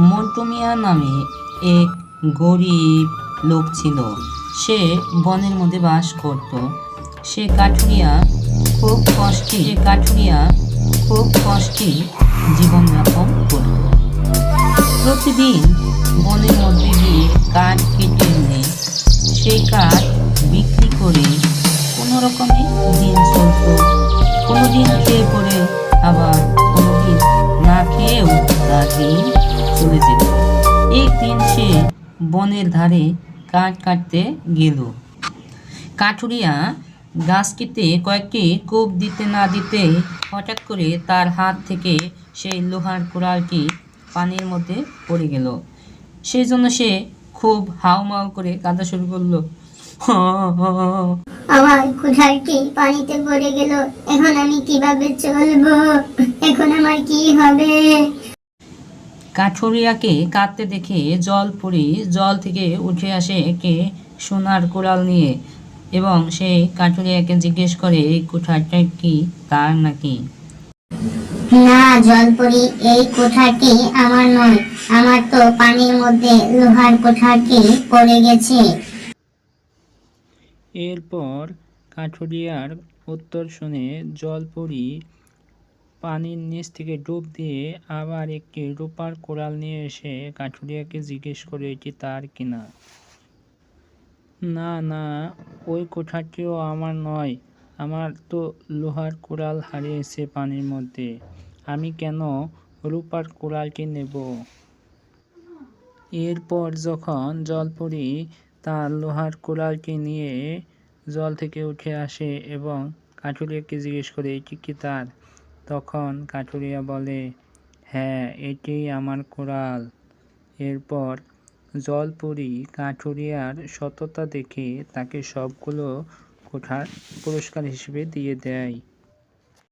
মন্টু মিয়া নামে এক গরিব লোক ছিল। সে বনের মধ্যে বাস করত। সে কাঠুরিয়া খুব কষ্টে কাঠুরিয়া খুব কষ্টে জীবনযাপন করত। প্রতিদিন বনের মধ্যে গিয়ে কাঠ কেটে এনে সেই কাঠ বিক্রি করে কোনো রকমে দিন চলত। কোনো দিন খেয়ে পরে আবার একদিন সে বনের ধারে কাঠ কাটতে গেল। কাঠুরিয়া গাছ কেটে কয়েকটি কোপ দিতে না দিতে হঠাৎ করে তার হাত থেকে সেই লোহার কুড়ালটি পানির মধ্যে পড়ে গেল। সেই জন্য সে খুব হাউমাউ করে কাঁদা শুরু করল। আমার কুঠারটি পানিতে পড়ে গেল। এখন আমি কীভাবে চলবো? এখন আমার কি হবে? কাঠুরিয়াকে কাঁদতে দেখে জল পড়ি জল থেকে উঠে আসে একে সোনার কুড়াল নিয়ে এবং সে কাঠুরিয়াকে জিজ্ঞেস করে এই কুঠারটা কি তার নাকি? না জলপরি এই কোঠাটি আমার নয়। আমার তো পানির মধ্যে লোহার কোঠাটি পড়ে গেছে। এরপর কাঠুরিয়ার উত্তর শুনে জলপরি পানির নিচ থেকে ডুব দিয়ে আবার একটি রূপার কোড়াল নিয়ে এসে কাঠুরিয়াকে জিজ্ঞেস করে এটি তার কিনা না না, ওই কোঠাটিও আমার নয়। আমার তো লোহার কোড়াল হারিয়েছে পানির মধ্যে। আমি কেন রূপার কোড়ালটি নেব? এরপর যখন জলপরি তার লোহার কোড়ালটি নিয়ে জল থেকে উঠে আসে এবং কাঠুরিয়াকে জিজ্ঞেস করে, এটি কি তার? তখন কাঠুরিয়া বলে হ্যাঁ এটি আমার কোড়াল। এরপর জলপুরি কাঠুরিয়ার সততা দেখে তাকে সবগুলো কোঠার পুরস্কার হিসেবে দিয়ে দেয়।